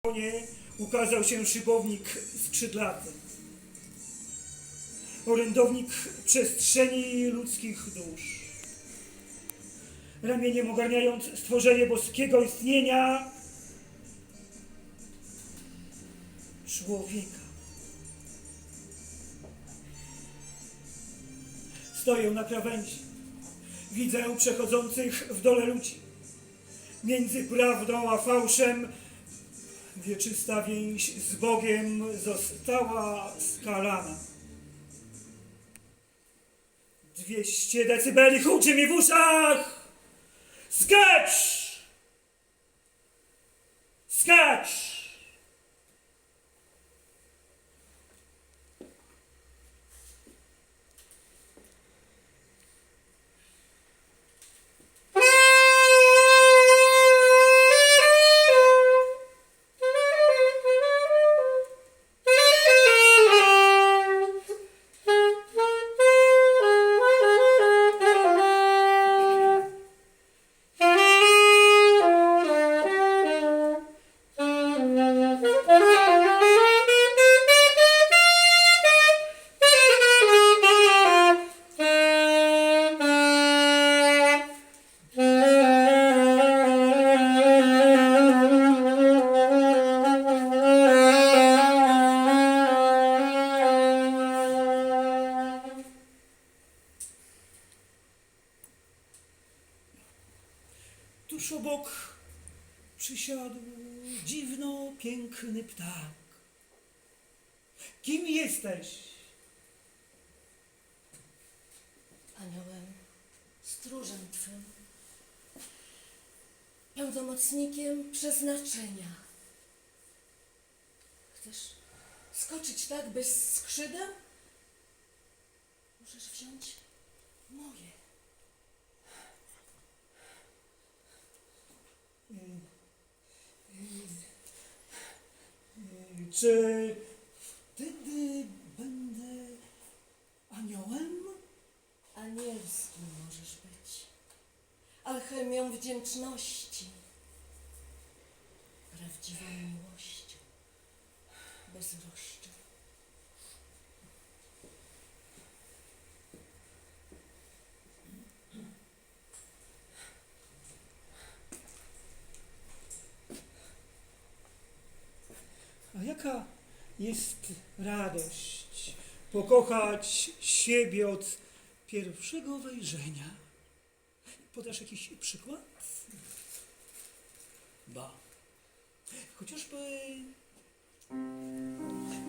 stronie ukazał się szybownik skrzydlaty. Orędownik przestrzeni ludzkich dusz. Ramieniem ogarniając stworzenie boskiego istnienia człowieka. Stoję na krawędzi. Widzę przechodzących w dole ludzi. Między prawdą a fałszem wieczysta więź z Bogiem została skalana. Dwieście decybeli huczy mi w uszach! Skacz! Kim jesteś? Aniołem, stróżem Twym, pełnomocnikiem przeznaczenia. Chcesz skoczyć tak bez skrzydeł? Możesz wziąć moje. Czy wtedy będę aniołem? Anielskim możesz być. Alchemią wdzięczności. Prawdziwą miłością. Bez roszczeń. A jaka jest radość pokochać siebie od pierwszego wejrzenia? Podasz jakiś przykład? Ba. Chociażby.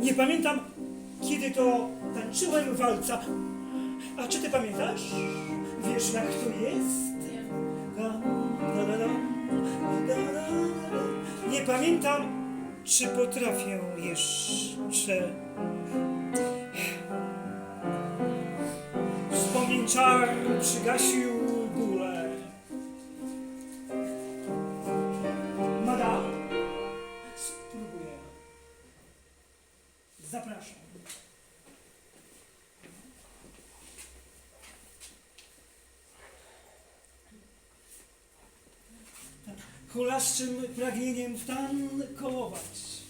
Nie pamiętam, kiedy to tańczyłem walca. A czy ty pamiętasz? Wiesz, jak to jest? Nie pamiętam, czy potrafię jeszcze. Wspomnień czar przygasił Hulaszczym pragnieniem w tan kołować.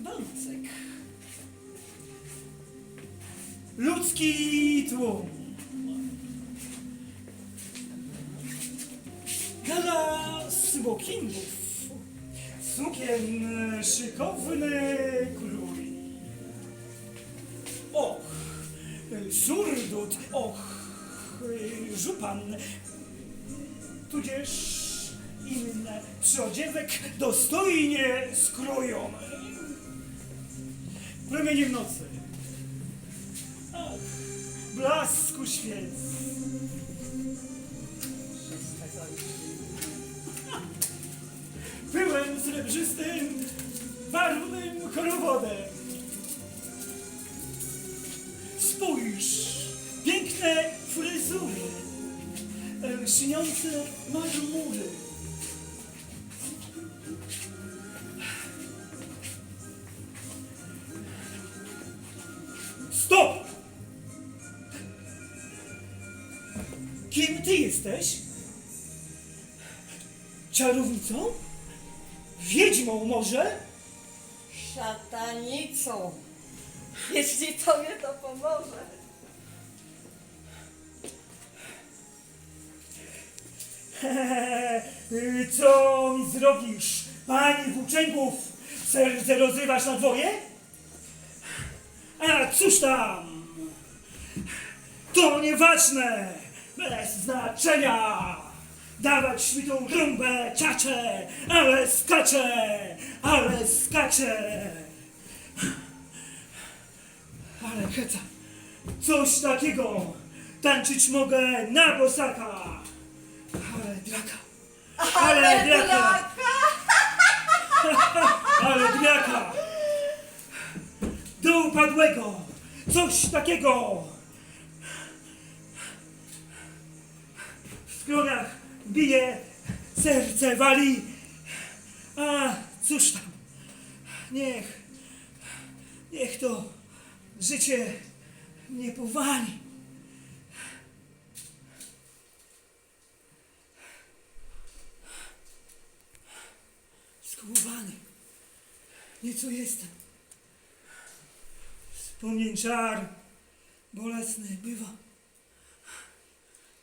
Wąsek. Ludzki tłum. Gala smokingów. Sukien szykowny krój. Och, surdut, och, żupan, tudzież inne przyodziewek dostojnie skrojone. Promieniem nocy. Ach, blasku świec. Byłem srebrzystym, barwnym chorowodem. Spójrz, piękne fryzury, lśniące marmury. Stop! Kim ty jesteś? Czarownicą? Wiedźmą może? Szatanicą. Jeśli tobie to pomoże. Co mi zrobisz, pani włóczęgów? Serce rozrywasz na dwoje? A cóż tam? To nieważne, bez znaczenia. Dawać mi tą trąbę, czacze, ale skacze, ale skacze. Ale heca, coś takiego. Tańczyć mogę na bosaka. Draka. Ale draka. Ale draka. Do upadłego. Coś takiego. W skronach bije, serce wali. A cóż tam. Niech, niech to życie mnie powali. Nieco jestem. Wspomnień czar bolesny bywa.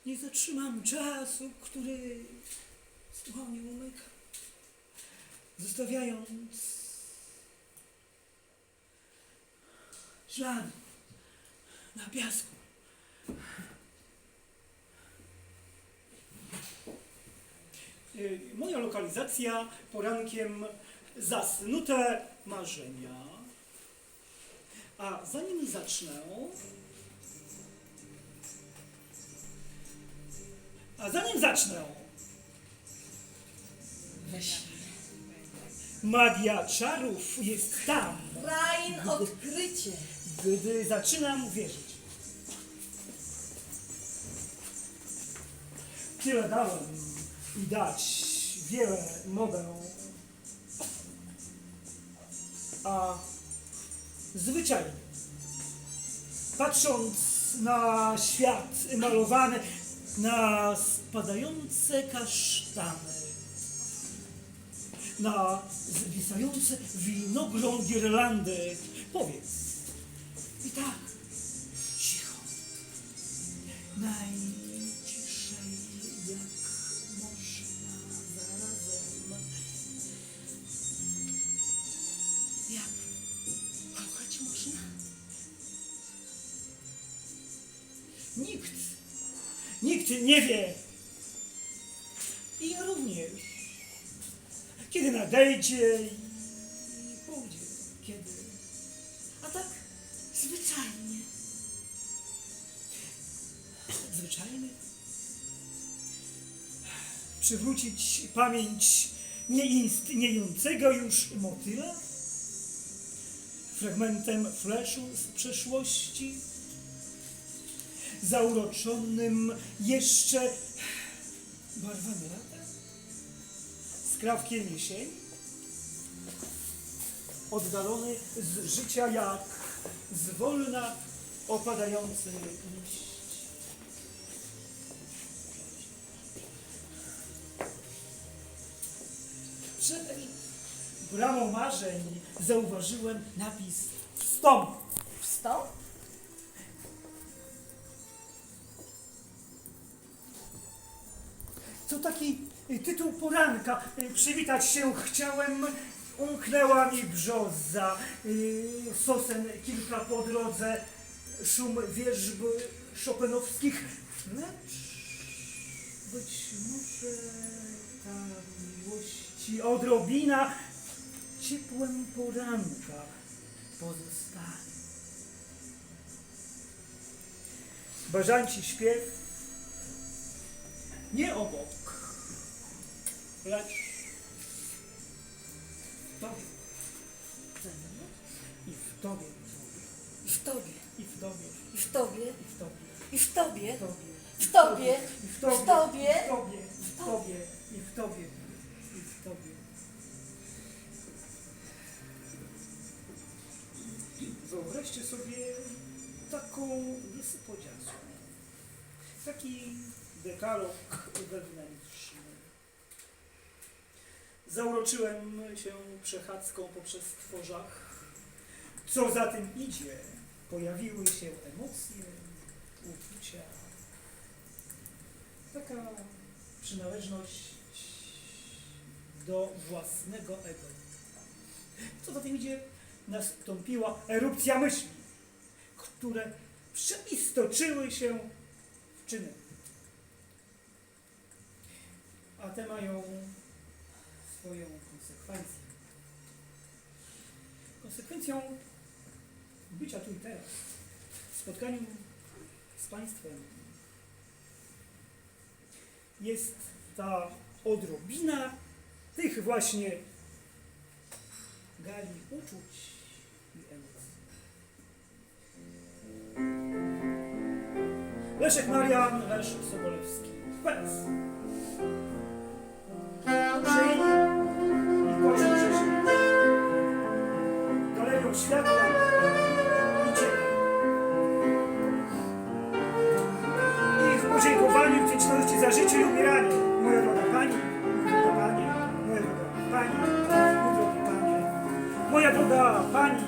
Nie zatrzymam czasu, który z dłoni umyka. Zostawiając ślady na piasku. Y, Moja lokalizacja porankiem zasnute marzenia. A zanim zacznę. A zanim zacznę, magia czarów jest tam, Rain odkrycie. gdy zaczynam wierzyć. Tyle dałem i dać wiele mogę. A zwyczajnie, patrząc na świat malowany, na spadające kasztany, na zwisające winogron girlandy, powiedz. I tak, cicho, najciszej Nikt, nikt nie wie. I ja również. Kiedy nadejdzie i pójdzie, kiedy. A tak zwyczajnie. Zwyczajnie. Przywrócić pamięć nieistniejącego już motyla? Fragmentem fleszu z przeszłości? Zauroczonym jeszcze barwami lata? Skrawkiem jesieni? Oddalony z życia jak zwolna opadający liść. Przed bramą marzeń zauważyłem napis Wstąp! Wstąp? To taki y, tytuł poranka. Y, Przywitać się chciałem. Umknęła mi brzoza, y, sosen kilka po drodze, szum wierzb szopenowskich, lecz być może ta miłości odrobina ciepłem poranka pozostanie. Bażanci śpiew nie obok, lecz w Tobie i w Tobie I w tobie. i w Tobie I w tobie. i w Tobie I w tobie. w Tobie W tobie. i w W Tobie tobie. w Tobie w Tobie i w Tobie i w Tobie Wyobraźcie sobie taką niespodziankę. Taki dekalog wewnętrzny. Zauroczyłem się przechadzką po przestworzach. Co za tym idzie, pojawiły się emocje, uczucia. Taka przynależność do własnego ego. Co za tym idzie, nastąpiła erupcja myśli, które przeistoczyły się w czyny. A te mają swoją konsekwencję. Konsekwencją bycia tu i teraz, w spotkaniu z Państwem, jest ta odrobina tych właśnie gali uczuć i emocji. Leszek Marian, Leszek Sobolewski. Pec. Żyj i poczuj, że żyj. Galerią i ciebie. I w podziękowaniu wdzięczności za życie i umieranie. Moja droga Pani, mój drogi Panie. Moja droga Pani,